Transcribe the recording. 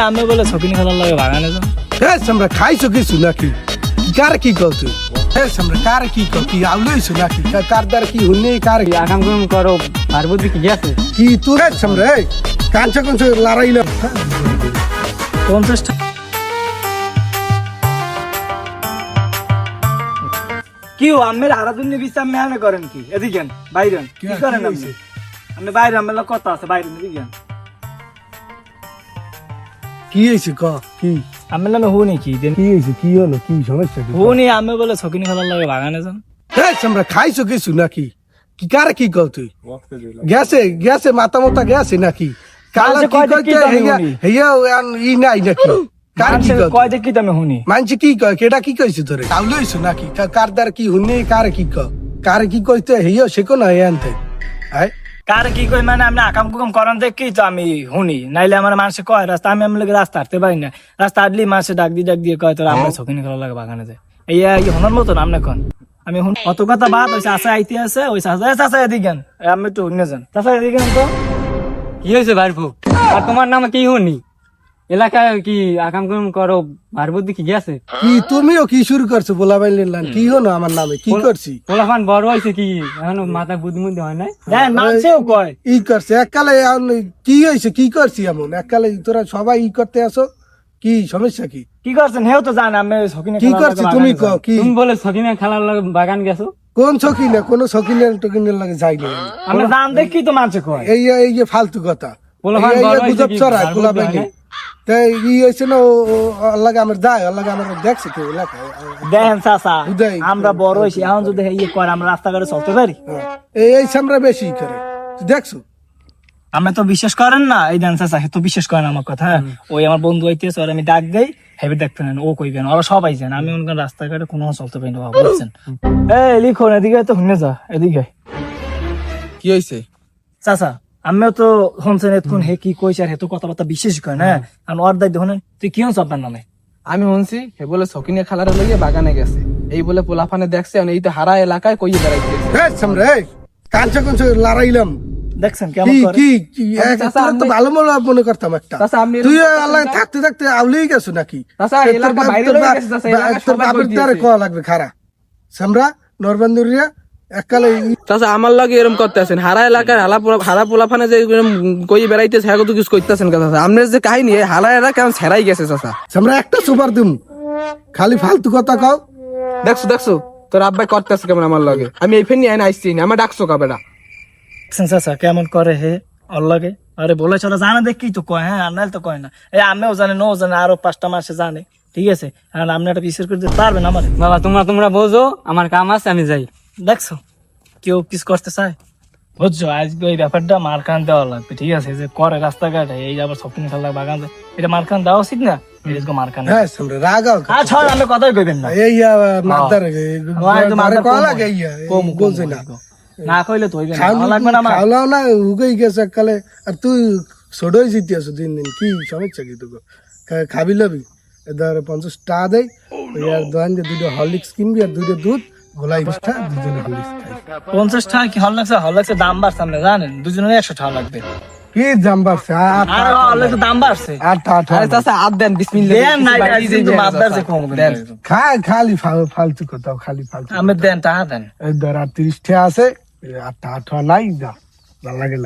আমি বলে ছকিনি খেলার লাগে বাগানে যাও। এ সামরা খাইছো কিছু নাকি কার কি কল তুই এ সামরা কার কি কল কি আউলেছো নাকি কার দ্বার কি হুনে কার কি- আকাম কুম করো পার্বতী কি গেছে কি তুই সামরা এই কাঞ্চা কাঞ্চা লড়াইলাম পঞ্চাশ টাকা কি ও আমের হারাদুন নিবিস আমি করেন কি? এদিকে বাইরে কি কি- করেন আপনি আমি বাইরে আমার কথা আছে বাইরে এদিকে কি হয়েছে ক? কি? আমি নামে হুনি কি দেন কি হয়েছে? কি হলো? কি সমস্যা? কি? হুনি আমি বলে ছকিনি খেলার লাগে বাগানে যান এ সামরা খাইছো কিছু নাকি? কি কার কি কল তুই? গেছে গেছে মাথা মাথা গেছে নাকি? কালা কি কইতে হেয়া হেয়া ই নাই নাকি? কার কি কয় যে কি তুমি হুনি মানছি কি কয়? কি কইছে তোরে? নাকি? কার দ্বার কি হুনে কার কি ক কার কি কইতে হেয়া সে কোন আনতে? আয়। কার কি কই মানে আমি আকাম কুকাম করেন দেখি তো আমি হুনি নাইলে আমার মানুষে কয় রাস্তা আমি আমি রাস্তা হাঁটতে পারি না। রাস্তা হাঁটলি মানুষে ডাক দিয়ে ডাক দিয়ে কয় তোর আমরা ছকিনি খেলা লাগে বাগানে যায় এই এই হনার মতন আপনি কোন আমি হুন অত কথা বাদ ওই চাষা আইতে আছে ওই চাষা চাষা এদিকে আন। এ, আমি একটু হুনে যান। চাষা এদিকে আন তো। কি হয়েছে ভাইরফু আর তোমার নাম কি হনি এলাকায় কি আকাম কুম করো কি গেছে কি তুমিও কি শুরু করছ বলা বাইলেন কি হলো আমার নামে? কি করছি? বড় হয়েছে কি? এখনও মাথা বুদ্ধি হয় নাই? হ্যাঁ নাচেও কয়। ই করছে। এককালে কি হয়েছে? কি করছি এমন? এককালে তোরা সবাই ই করতে আসো। কি সমস্যা কি? কি করছেন? হেও তো জান আমি ছকিনি কি করছি? তুমি বাগানে কও কি? তুমি বলে সকিনে খেলার বাগান গেছো? কোন সকিনে কোন সকিনের টকিনের লাগে আমি। আমি জান দেখি তো মানুষে কয়। এই এই যে ফালতু কথা। বড় গুজব কি? তাই ই হয়েছে না ও- ও আল্লাহ আমার যায় আল্লাহ আমার দেখছে কেউ দেখেন চাষা আমরা বড় হয়েছি এখন যদি ইয়ে করে আমরা রাস্তাঘাটে চলতে পারি। এই এই বেশি করে। দেখছ? আমি তো বিশ্বাস করেন না? এই ডান্স আছে তো বিশ্বাস করেন আমার কথা হ্যাঁ? ওই আমার বন্ধু হইতেছে আমি ডাক দেই হেভি দেখতে নেন ও কইবেন ওরা সবাই জান আমি ওনকার রাস্তাঘাটে কোনো চলতে পারি না বাবা, বুঝছেন? এই লিখুন এদিকে তো শুনে যা এদিকে। কি হয়েছে চাচা আমিও তো শুনছেন এতক্ষণ হে কি কইছে আর হে তো কথাবার্তা বিশেষ কয় না? কারণ ওর দায়িত্ব হলেন তুই কি হচ্ছে আপনার নামে? আমি শুনছি হে বলে সকিনে খেলার লইয়ে বাগানে গেছে। এই বলে পোলাফানে দেখছে আর এই তো হারা এলাকায় কইয়ে বেড়াইতেছে এই সামরা কাঞ্চা কাঞ্চা লড়াইলাম। দেখছেন কেমন কি করে কি কি এক- চাচা, তো ভালো মনে মনে করতাম একটা। তুই আল্লাহ থাকতে থাকতে আউলেই গেছো নাকি? চাচা, তোর এলাকা বাইরে তোর লয়ে বাপ- গেছে, চাচা, এলাকা তোর সবাই বাপের দ্বারে দিয়েছে। কোয়া লাগবে খারা? সামরা নরবান্দুরিয়া এককালে চাচা আমার লগে এরকম করতেছেন হারা এলাকার হারা হারা পোলাফানে যে এরম বেড়াইতেছে হ্যাঁ তো কিছু করতেছেন কথা আপনার যে কাহিনী এই হারা এলাকা কেমন ছেড়াই গেছে চাচা? সামরা একটা সুপার দিম। খালি ফালতু কথা কও। দেখছ দেখছ? তোর আব্বাই করতেছে কেমন আমার লগে? আমি এই ফেনি আইন আইসি না আমার ডাকছো চাচা কেমন করে হে ওর লাগে? আরে বলে চলো জানে দেখি তো কয় হ্যাঁ তো কয় না। এই আমিও জানে নো জানে আরও পাঁচটা মাসে জানে। ঠিক আছে? আর আপনি একটা বিশ্বাস করে দিতে পারবেন আমার? বাবা তোমরা তোমরা বোঝো আমার কাম আছে আমি যাই। দেখছ? কেউ কিছু করতে চায়? বুঝছ? আজকে ওই ব্যাপারটা মারখান দেওয়া লাগবে ঠিক আছে? যে করে রাস্তাঘাটে এই আবার শপিং খেলা বাগান এটা মারখান দেওয়া উচিত না? না। এই কইলে তো লাগবে না উগেই গেছে এককালে। আর তুই ছোটই জিতে আছো দিন দিন কি সমস্যা কি তোকে? খাবি লবি? এদের পঞ্চাশ টাকা দেয় ওই আর দোকান দুটো হরলিক্স কিনবি আর দুটো দুধ গোলাই দুজনে খাই। পঞ্চাশ টাকা কি হল লাগছে? হল লাগছে দাম বাড়ছে আপনি জানেন? দুজনের একশো টাকা লাগবে। কি দাম বাড়ছে? আট আর হল লাগছে দাম বাড়ছে। আট আট আরে চাচা আট দেন বিসমিল্লাহ দেন না এটা কিন্তু মাদ্দার যে কম দেন। খা খালি ফালতু কথা খালি ফালতু আমি দেন টাকা দেন। এই ধর আর তিরিশ টাকা আছে আর আটটা আট নাই যা ভালো লাগে